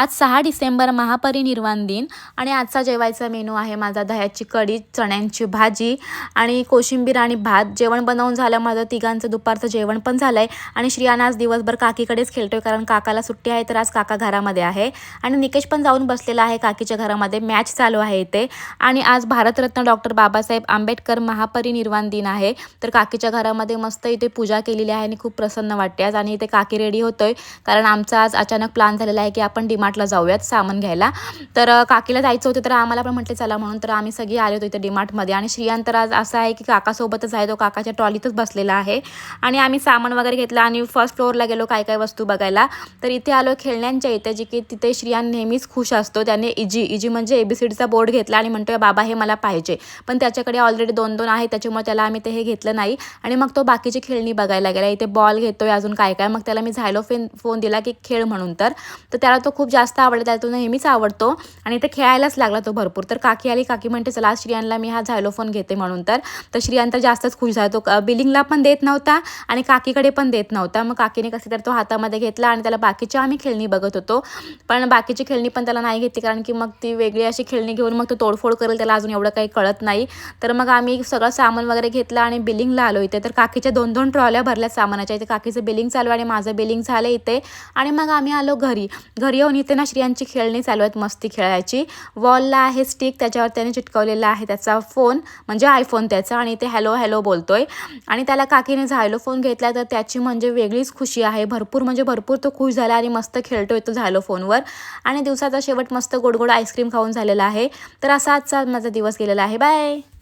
आज सहा डिसेंबर महापरिनिर्वाण दिन आणि आजचा जेवायचा मेनू आहे माझा दह्याची कढी चण्यांची भाजी आणि कोशिंबीर आणि भात. जेवण बनवून झालं माझं तिघांचं दुपारचं जेवण पण झालं आहे आणि श्रियाना आज दिवसभर काकीकडेच खेळतो आहे कारण काकाला सुट्टी आहे तर आज काका घरामध्ये आहे. आणि निकेश पण जाऊन बसलेला आहे काकीच्या घरामध्ये. मॅच चालू आहे इथे. आणि आज भारतरत्न डॉक्टर बाबासाहेब आंबेडकर महापरिनिर्वाण दिन आहे. तर काकीच्या घरामध्ये मस्त इथे पूजा केलेली आहे आणि खूप प्रसन्न वाटते. आज आणि इथे काकी रेडी होतोय. कारण आमचा आज अचानक प्लॅन झालेला आहे की आपण डीमार्टला जाऊयात सामान घ्यायला. तर काकीला जायचं होतं तर आम्हाला पण म्हटले चला म्हणून तर आम्ही सगळी आले होतो इथे डीमार्टमध्ये आणि श्रियान तर आज असं आहे की काकासोबतच आहे तो काकाच्या ट्रॉलीतच बसलेला आहे. आणि आम्ही सामान वगैरे घेतलं आणि फर्स्ट फ्लोअरला गेलो काय काय वस्तू बघायला. तर इथे आलो खेळण्यांच्या इथे जे की तिथे श्रियान नेहमीच खुश असतो. त्याने इजी इजी म्हणजे एबीसीडीचा बोर्ड घेतला आणि म्हणतोय बाबा हे मला पाहिजे. पण त्याच्याकडे ऑलरेडी दोन दोन आहे त्याच्यामुळे त्याला आम्ही ते हे घेतलं नाही. आणि मग तो बाकीची खेळणी बघायला गेला. इथे बॉल घेतोय अजून काय काय. मग त्याला मी झायलो फेन फोन दिला की खेळ म्हणून तर. तर त्याला तो खूप जास्त आवडला त्याला तो नेहमीच आवडतो. आणि ते खेळायलाच लागला तो भरपूर. तर काकी आली काकी म्हणते चला आज श्रियांना मी हा झायलोफोन घेते म्हणून. तर तर श्रियांत तर जास्तच खुश झाला. तो बिलिंगला पण देत नव्हता आणि काकीकडे पण देत नव्हता. मग काकीने कसे तर तो हातामध्ये घेतला आणि त्याला बाकीची आम्ही खेळणी बघत होतो. पण बाकीची खेळणी पण त्याला नाही घेतली कारण की मग ती वेगळी अशी खेळणी घेऊन मग तो तोडफोड करेल त्याला अजून एवढं काही कळत नाही. तर मग आम्ही सगळं सामान वगैरे घेतलं आणि बिलिंगला आलो इथे. तर काकीच्या दोन दोन ट्रॉल्या भरल्या सामानाच्या. इथे काकीचं बिलिंग चालू आणि माझं बिलिंग झालं इथे. आणि मग आम्ही आलो घरी. घरी येऊन इथे ना श्रियांची खेळणी चालू आहेत मस्ती खेळायची. वॉलला आहे स्टिक त्याच्यावर त्याने चिटकवलेला आहे त्याचा फोन म्हणजे आयफोन त्याचा आणि ते हॅलो हॅलो बोलतोय. आणि त्याला काकीने झायलो फोन घेतला तर त्याची म्हणजे वेगळीच खुशी आहे. भरपूर म्हणजे भरपूर तो खुश झाला आणि मस्त खेळतोय तो झायलो फोनवर आणि दिवसाचा शेवट मस्त गोड गोड आईस्क्रीम खाऊन झालेला आहे. तर असा आजचा माझा दिवस गेलेला आहे. बाय